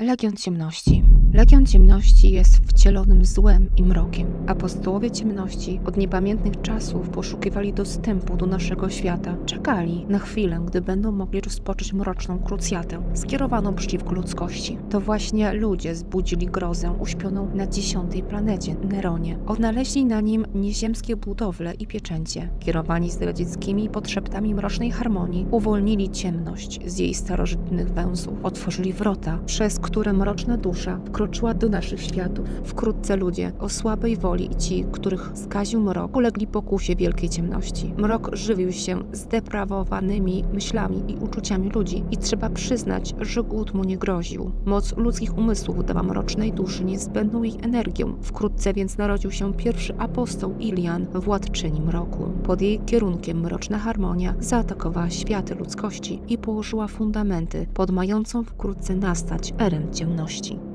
Legion Ciemności. Legion Ciemności jest wcielonym złem i mrokiem. Apostołowie ciemności od niepamiętnych czasów poszukiwali dostępu do naszego świata. Czekali na chwilę, gdy będą mogli rozpocząć mroczną krucjatę skierowaną przeciwko ludzkości. To właśnie ludzie zbudzili grozę uśpioną na dziesiątej planecie Neronie. Odnaleźli na nim nieziemskie budowle i pieczęcie. Kierowani zdradzieckimi podszeptami mrocznej harmonii, uwolnili ciemność z jej starożytnych węzłów. Otworzyli wrota, przez które mroczna dusza wkroczyła do naszych światów. Wkrótce ludzie o słabej woli i ci, których skaził mrok, ulegli pokusie wielkiej ciemności. Mrok żywił się zdeprawowanymi myślami i uczuciami ludzi i trzeba przyznać, że głód mu nie groził. Moc ludzkich umysłów dała mrocznej duszy niezbędną jej energię. Wkrótce więc narodził się pierwszy apostoł Ilian, władczyni mroku. Pod jej kierunkiem mroczna harmonia zaatakowała światy ludzkości i położyła fundamenty pod mającą wkrótce nastać erę ciemności.